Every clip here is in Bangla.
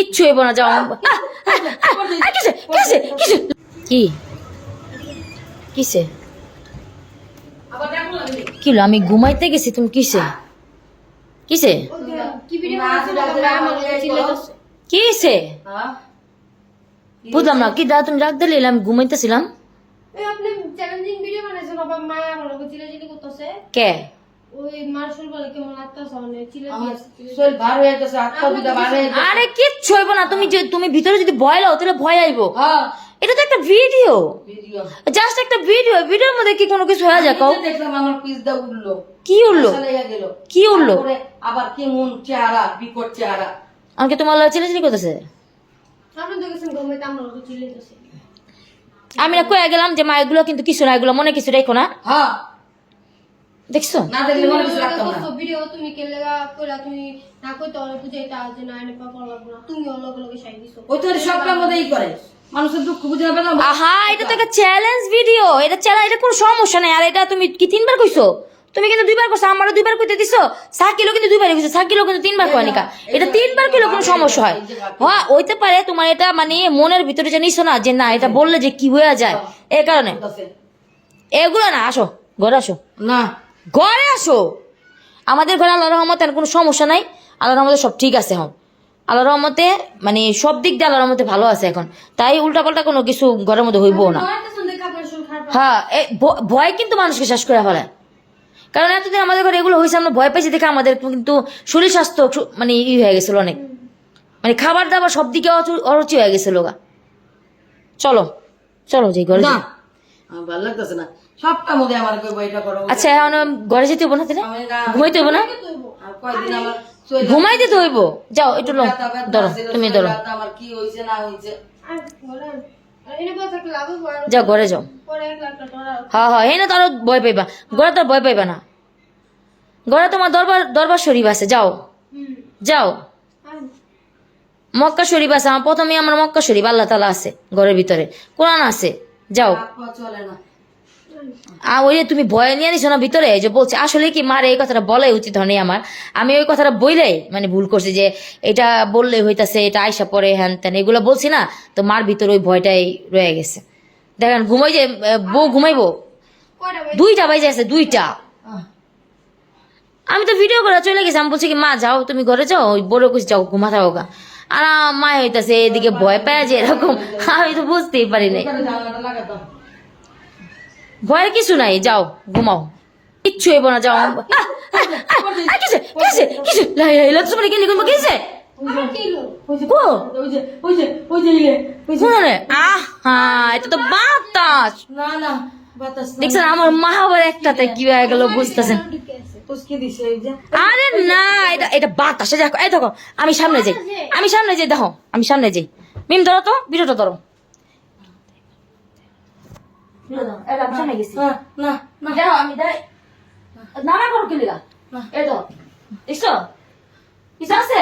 কিচ্ছু হইব না যাও। কিসে কিসে কিসে? কি? কিসে? কিলো আমি ঘুমাইতে গেছি তুমি কিসে? কিসে? কি কিসে? বুঝলাম না কি দা তুমি রাখ দিলে আমি ঘুমাইতেছিলাম। কে? আরে কিচ্ছু হইব না তুমি তুমি ভিতরে যদি ভয় লাও তাহলে ভয় আইবো। হ্যাঁ। এটা তো একটা ভিডিও। ভিডিও। জাস্ট একটা ভিডিও ভিডিওর মধ্যে কি কোনো কিছু হয়ে যায় দেখলাম আমার কি গেল। কি তারপরে আবার চেহারা বিকট চেহারা। আমাকে তোমার লাগে চিলাচিলি করতেছে? আমি না কয়ে গেলাম যে মা এগুলো কিন্তু কিছু না এগুলো মনে কিছু রেখো না। হ্যাঁ। দেখছ? না দেখলে মনে কিছু রাখতাম না। ভিডিও তুমি কইলা তুমি না অনেক বুঝাইতা যে না এনে পাপা লাগবো না তুমি ওর লগে লগে সাই দিছো। ওই তো করে। মানুষের দুঃখ বুঝে না? পেলাম আহা এটা তো একটা চ্যালেঞ্জ ভিডিও এটা চ্যালেঞ্জ এটা কোনো সমস্যা নাই। আর এটা তুমি কি তিনবার কইছো? তুমি কিন্তু দুইবার কইছো আমারও দুইবার কইতে দিছো। সাকিলো কিন্তু দুইবার কইছো সাকিলো কিন্তু তিনবার কয়নি কা। এটা তিনবার কিলো কোনো সমস্যা হয়। হ্যাঁ হইতে পারে তোমার এটা মানে মনের ভিতরে যে নিছো না যে না এটা বললে যে কি হয়ে যায়। এই কারণে। এগুলো না আসো ঘরে আসো। না। ঘরে আসো। আমাদের ঘরে আল্লাহ রহমতে আর কোনো সমস্যা নাই। আল্লাহ রহমতে সব ঠিক আছে এখন। আল্লাহ রহমতে মানে সব দিক দিয়ে আল্লাহ রহমতে ভালো আছে এখন। তাই উল্টাপাল্টা কোনো কিছু ঘরের মধ্যে হইবও না। হ্যাঁ ভয় কিন্তু মানুষকে শেষ করে ফেলে। কারণ এতদিন আমাদের ঘরে এগুলো হয়েছে আমরা ভয় পাইছি দেখে আমাদের কিন্তু শরীর স্বাস্থ্য মানে ই হয়ে গেছিল অনেক। মানে খাবার দাবার সব দিকে অরুচি হয়ে গেছিল গা। চলো চলো যে ঘরে ভালো লাগতেছে না। সবটার মধ্যে আমার কই বইটা করো আচ্ছা এখন ঘরে যেতে হব না তাহলে? ঘুমাইতে হব না? কয়দিন আমার ঘুমাইতে তো হইব। যাও একটু লো ধরো তুমি ধরো। আমার কি হইছে না হইছে? হইবো, যাও ঘরে যাও। হ্যাঁ হ্যাঁ এই না তো আরও ভয় পাইবা। ঘরে তো ভয় পাইবা না। ঘরে তোমার দরবার দরবার শরীফ আছে যাও। যাও। মক্কা শরীফ আছে আমার প্রথমে আমার মক্কা শরীফ আল্লাহ তালা আছে ঘরের ভিতরে। কোরআন আছে যাও। চলে না। ওই যে তুমি ভয় নিয়ে নিছো না ভিতরে? যে বলছে, আসলে কি মার এই কথাটা বলাই উচিত হয়নি আমার। আমি ওই কথাটা বইলেই মানে ভুল করছি যে এটা বললে হইতাছে, এটা আয়সা পরে হ্যান ত্যান, এগুলো বলছি না, তো মার ভিতরে ওই ভয়টাই রয়ে গেছে। দেখেন, ঘুমাই যে বউ ঘুমাইবো? দুইটা বাইজে আছে, দুইটা। আমি তো ভিডিও করে চলে গেছি, আমি বলছি কি, মা, যাও, তুমি ঘরে যাও, ওই বড় কিছু যাও ঘুমাতে হোক আর আমার মা হইতাছে, এদিকে ভয় পায় যে এরকম। আমি তো বুঝতেই পারি নাই। ভয়ের কিছু নাই যাও ঘুমাও। কিচ্ছু হইব না যাও। কিসে কিসে কিসে? লাই লাই লাই ঘুমা কিসে? দেখছেন আমার একটাতে কি হয়ে গেল বুঝতেছেন? আরে না এটা এটা বাতাসে দেখো এই দেখো আমি সামনে যাই আমি সামনে যাই দেখো আমি সামনে যাই। মিম ধরো তো ভিডিওটা ধরো। গেছি। না না না। দেখো আমি দেখ নামা করো কি লিগা এই তো। দেখছ কিছু আছে?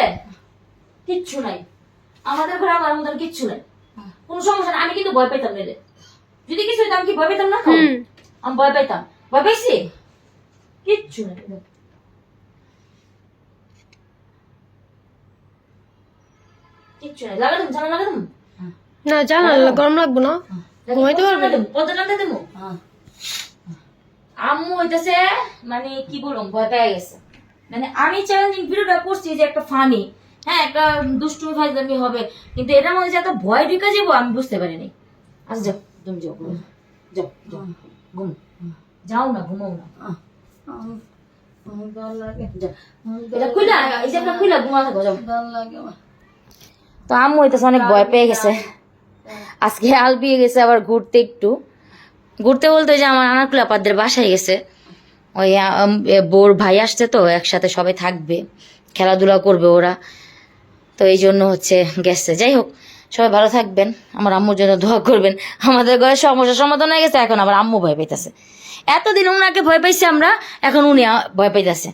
কিচ্ছু নাই। আমাদের ঘরে আমার মতন কিচ্ছু নাই। কোনো সমস্যা নাই। আমি কিন্তু ভয় পাইতাম না রে। যদি কিছু হইতো আমি কি ভয় পাইতাম না? আমি ভয় পাইতাম। ভয় পাইছি? কিচ্ছু নাই। কিচ্ছু নাই। লাগাতাম জানা লাগাতাম না জানা গরম লাগবো না। ঘুমাইতে পারবে? না। দেবো? হ্যাঁ। আম্মু হইতেছে মানে কি বলুম ভয় পেয়ে গেছে। মানে আমি চ্যালেঞ্জিং ভিডিওটা করছি যে একটা ফানি হ্যাঁ একটা দুষ্টুমি ফাইজলামি হবে কিন্তু এটার মধ্যে যে একটা ভয় ঢুকে যাব আমি বুঝতে পারিনি। আচ্ছা যাও তুমি যাও যাও যাও ঘুম। যাও না ঘুমাও না। তো আম্মু হইতেছে অনেক ভয় পেয়ে গেছে। আজকে আল বিয়ে গেছে, আবার ঘুরতে একটু। ঘুরতে বলতে যে আমার আনাকুলা পাদের বাসায় গেছে। ওই বোর ভাই আসছে তো, একসাথে সবাই থাকবে, খেলাধুলা করবে ওরা। তো এই জন্য হচ্ছে গেছে। যাই হোক, সবাই ভালো থাকবেন। আমার আম্মুর জন্য দোয়া করবেন। আমাদের ঘরে সমস্যার সমাধান হয়ে গেছে, এখন আবার আম্মু ভয় পাইতেছে। এতদিন ওনাকে ভয় পাইছি আমরা, এখন উনি ভয় পাইতেছে।